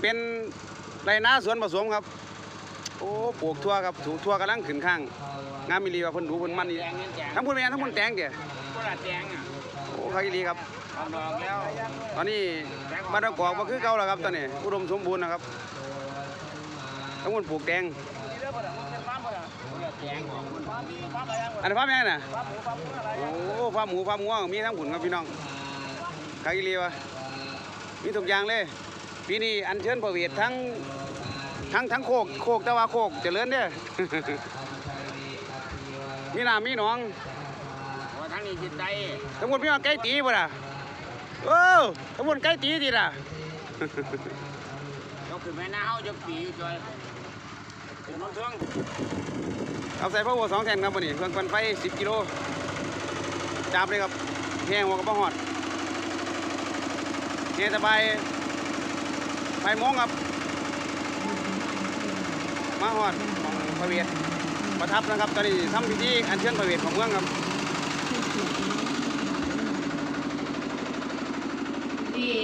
เป็นไรนาสวนผสมครับ โอ้ปลูกทั่วครับถูกทั่วกำลังขึ้นข้าง งามมีรีว่าเพิ่นดูเพิ่นมันนี่แจงเงินแจงทั้งพุ่นแม่นทั้งพุ่นแตงเด้ก็ละแจงอะโอ้เขาอีหลีครับออกดอกแล้วตอนนี้บ้านดอกกอกบ่คือเก่าแล้วครับตอนนี้อุดมสมบูรณ์นะครับทั้งพุ่นปลูกแตงก็ละแจงของมันอันนี้ฟาร์มแม่น่ะโอ้ฟาร์มหมูฟาร์มงัวมีทั้งผุนครับพี่น้องเขาอีหลีวะมีทุกอย่างเลย ปีนี้อัญเชิญพระเวททั้งทั้งทั้งโคกโคกแต่ว่าโคกเจริญเด้อ มีน้ำมีหนอง ว่าทั้งนี้จิตใจทั้งหมดพี่น้องไก่ตีบ่ล่ะโอ้ทั้งหมดไก่ตีดีล่ะ ยกขึ้นแม่หน้าเฮาจะปีอยู่จอยเป็นน้องเทืองเอาใส่พระวัวสองแทนครับวันนี้เครื่องปั่นไฟ 10 กิโลจับเลยครับแห้งหัวกับบ่หอดแห้งสบาย ไฟโมงครับ มาหอดของพระเวทประทับนะครับ ตอนนี้ทำพิธีอัญเชิญพระเวทของเมืองครับที่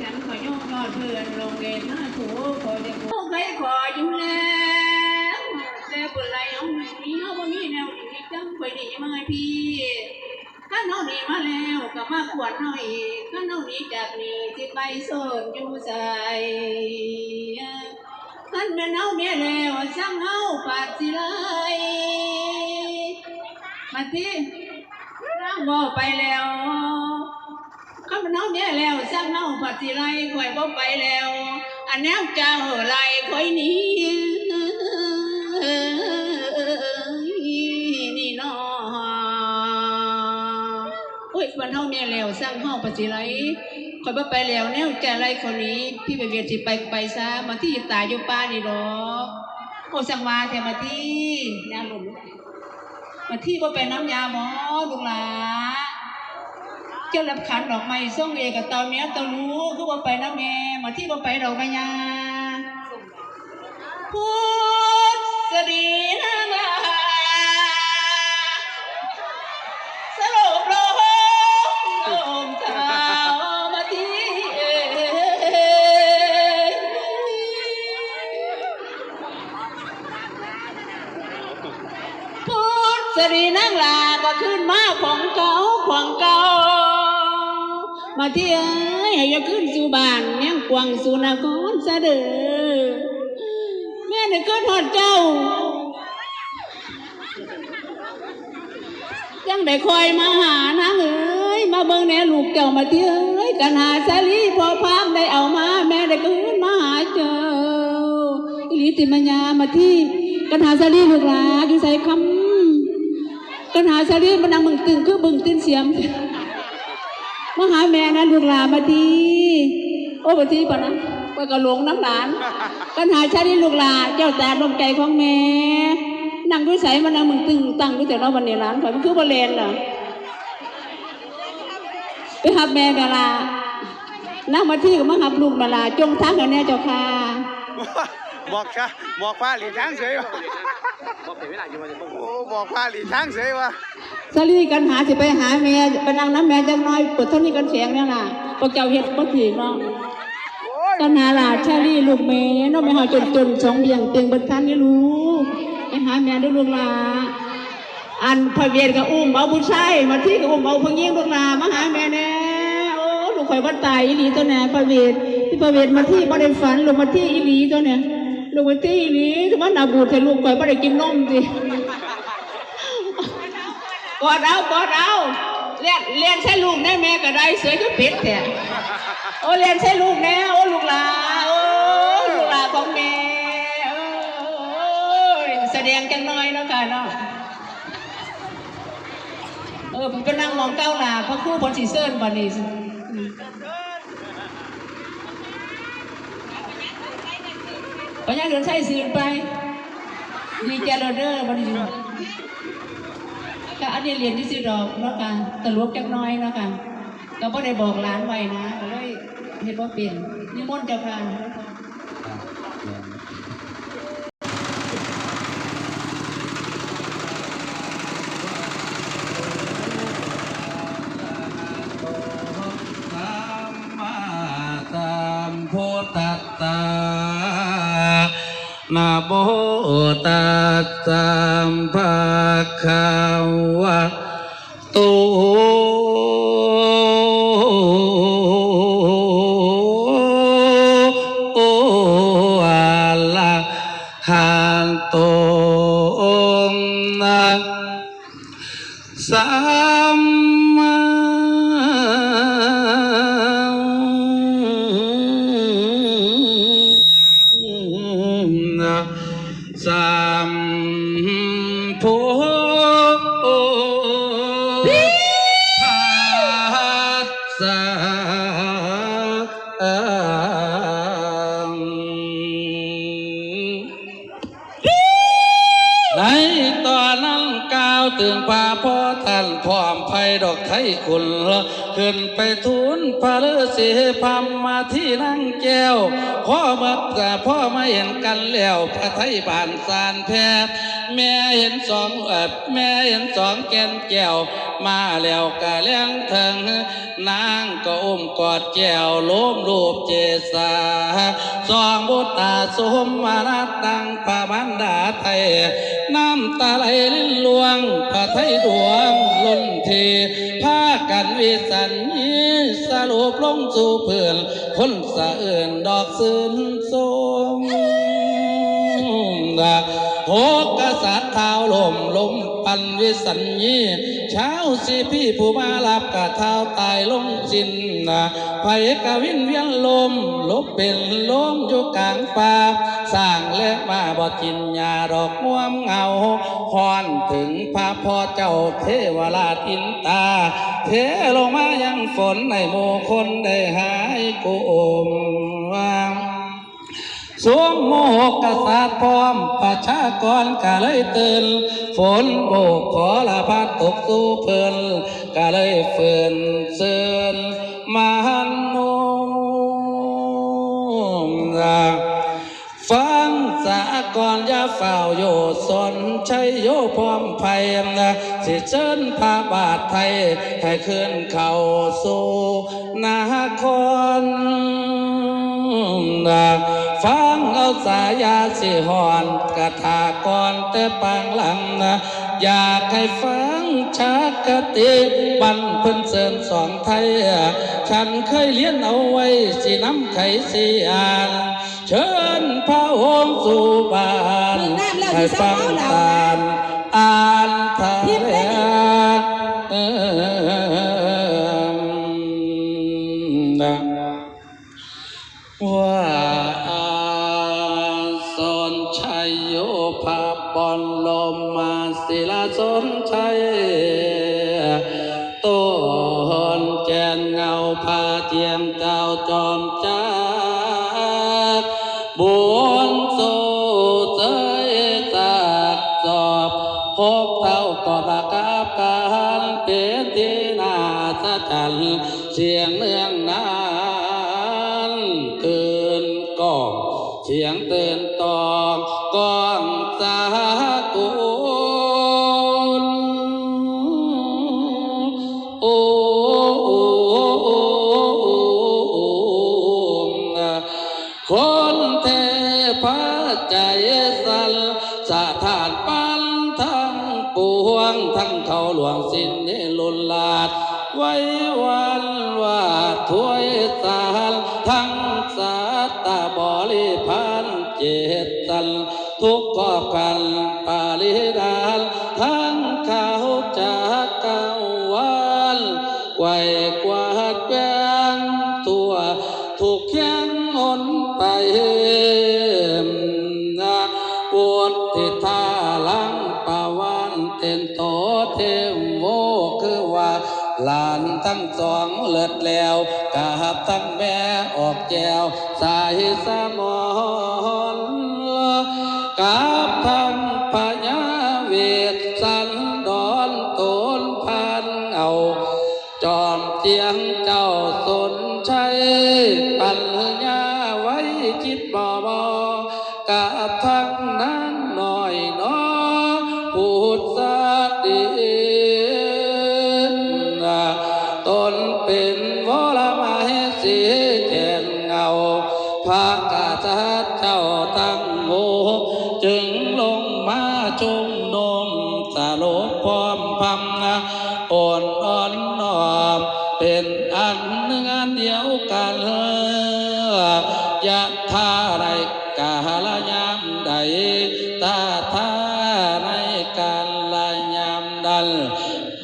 ฉันขอยกยอดเพื่อนลงเด่นน้าถูขอจะพูดใครขออยู่แล้วแต่เปิดไรเอาไม่มีเอาบ่มีแนวดีจังไปดีมาให้พี่ข้าน้อนี่มาแล้วก็มาขวดน้อยข้น้องนี้จากนี้สิไปโซนอยู่ใส่ขันเป็นเอาเมียแล้วสั่งเอาปาดสิเลยมาที่ร่างบ่ไปแล้วข้าพเจ้าเนี่ยแล้วสร้างเน่าปฏิไรข่อยบ่ไปแล้ว อันแนวเจ้าไรข่อยนี้ โอ้ยมันเฮาเนี่ยแล้วสร้างเฮาปฏิไรข่อยบ่ไปแล้วแนวเจ้าไรคนนี้ พี่ไปเวียนสิไปไปซะมาที่ตายอยู่ป่านี่ดอกโอสังวาแทมาที่นาหลุมมาที่บ่เป็นน้ำยาหมอลูกหลาเจ้ารับขันดอกไม้ส่งเอกบตาเมียตารู้คือว่าไปนะแม่มาที่ว่าไปดอกกระยาพุทธดีนามา ทธดีนางลาก็ขึ้นมาของเก่าของเก่ามาเที่ยให้ยขึ้นสู่บ้านแม่งกวางสู่นครซะเดอแม่ได้ขึ้นหอดเจ้ายังได้คอยมาหานางเอ้ยมาเบิ่งแน่ลูกเจ้ามาเที่ยวเอ้ยกันหาสาลีพอพามได้เอามา แม่ได้ขึ้นมาหาเจ้าอิลิติมัญญามาที่กันหาสาลีลูกหลาอยู่ใส่คำ กันหาสาลีมันนังมึงตึงคือบึงตื้นเสียมมาหาแม่นะลูกหลามาทีโอ้มาทีปะนะว่าก็หลงน้ำหลานกันหาชาติลูกหลาเจ้าตาดวงใจของแม่นั่งด้วยใสมานั่งมึงตึงตั้งด้วยแต่เราวันนี้หลานข่อยมันคือบอลเลนเหรอไปหับแม่กะลานั่งมาที่กับมาหับลูกมาลาจงทั้งกันแน่เจ้าค่ะ บอกชะบอกพาหลีช้างเสยวะบอกเป็นเวลาอยู่มาจะต้องโอ้บอกพาหลีช้างเสยวะสลีกันหาสิไปหาแม่ไปนั่งน้ำแม่จังน้อยปวดเท่านี้กันเสียงเนี่ยล่ะพวกเจ้าเฮ็ดบ่ถีเนาะโอ้ยกันหาหลาชาลีลูกแม่เน้องไปหาจนจนสองเบี่ยงเตียงเบนทันนี่รู้ไปหาแม่ด้วยลูกหลาอันพระเวียนกับอุ้มเอาผู้ชายมาที่กับอุ้มเอาผู้หญิงลูกหลามาหาแม่แน่โอ้ลูกข่อยว่าตายอีหลีตัวแน่พระเวียนที่พระเวียนมาที่บ่ได้ฝันลูกมาที่อีหลีตัวเนี่ย ลูกมาที่อีหลีถือว่านาบูดให้ลูกข่อยบ่ได้กินนมสิกอดเอากอดเอาเลียนเลียนใช้ลูกได้แม่ก็ได้สวยก็เป็ดแท้โอ้เรียนใช่ลูกแน่โอ้ลูกหลาโอ้ลูกหลาของแม่โอ้แสดงจังน้อยเนาะค่ะเนาะเออผมก็นั่งมองเก้าหลาพระครู่บนสีเซิร์นบอนี่อืมปั ญาเดินใช้สื่อไปดีเจริญเด้อบริสุทธิ์ก็อันนี้เรียนที่สิดอกเนาะค่ะตะลกจักน้อยเนาะค่ะก็บ่ได้บอกหลานไว้นะก็เลยเฮ็ดบ่าเป็นนิมนต์เจ้าค่ะธรรมาตามพุทธตัสสะ นะโมตัสสะภะคะวะโตอะระหันโตนะสัม สสะในตอนนั้นกล่าวถึงพระพ่อท่านพร้อม ไผ่ดอกไทยคุณขึ้นไปทูลพระฤาษีพรมมาที่นั่งแก้วพ่อเมื่อแต่พ่อมาเห็นกันแล้วพระไทยบานสารแพทย์แม่เห็นสองเอแม่เห็นสองแก่นแก้วมาแล้วกะเลี้ยงเถิงนางก็อุ้มกอดแก้วล้มรูปเจสาสองบุตรตาสมมานัดดังพระบันดาไทยน้ำตาไหลลิ้นลวงพระไทยดวงล้นานวิสันนีสรุปลงสู่เพื่อนคนสะเอื่นดอกซื่นสมดา โหกษัตริย์เท้าลมลมปันวิสัญญีเช้าสิพี่ผู้มาลับกะเท้าตายลงจินนะไผกะวินเวียนลมลบเป็นลมอยู่กลางป่าสร้างและมาบ่กินยาดอกม่วมเงาฮอนถึงพระพ่อเจ้าเทวราชอินตา เทลงมายังฝนในหมู่คนได้หายกุมวาง สวมโมกกษัตริย์พร้อมประชากรก็เลยตื่น ฝนโบกขอละพัดตกสู่เพลินก็เลยฝืนเสือนมาหันโนมราฟังสากรอยาฝ่าวโยสนชัยโยพร้อมภัยนะสิเชิญพาบาทไทย ให้ขึ้นเข้าสู่นาคร ฟังเอาสายาสิหอนกระทากรแต่ปางหลังนะอยากให้ฟังชักกติบันเพิ่นเสริญสอนไทย ฉันเคยเลี้ยนเอาไว้สิน้ำไขสีอ่าน เชิญพระองค์สู่บ้านให้ฟังตา นแกนเงาพาเจียมเจ้าจอมจากบวนโซเจยตากจอบพบเท่าก็ตะกาบการเป็นที่นาสะจันเสียงเนื่องนานตื่นกองเสียงตื่นตองก้องสากุ สิ้นเนลุนลาด ไว้วันว่าถวยสารทั้งสัตาบริพันเจตันทุกขอบกันปาลิดานทั้งเขาจากเก้าวันไกวกวาดแกงทั่วถูกเขียนหนไปนะปวดที่ท่าลังปาวันเต็นโต หลานทั้งสองเลิดแล้วกาบทั้งแม่ออกแจวสายสมอ ตาทาในการลยามดัน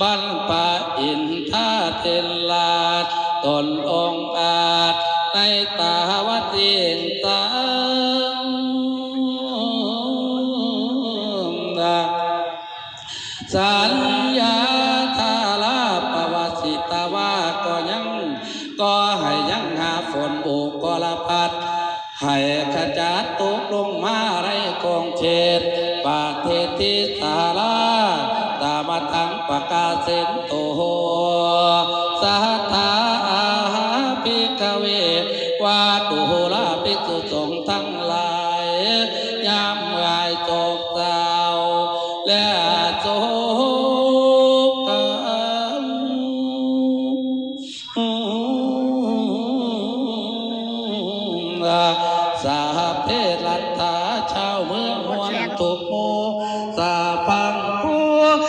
บันปะอินทาเทนลาดตนองอาจในตาวติงตาสัญญาทาลาปวสิตาวาก็ยังก็ให้ยังหาฝนบุกกลพัดให้ขจัดตกลงมา งเชตปาเทติสาลาตามาทังปากาเซนโตสัทาอาหาภิกเววาตุลาภิกษุสงฆ์ทั้งหลาย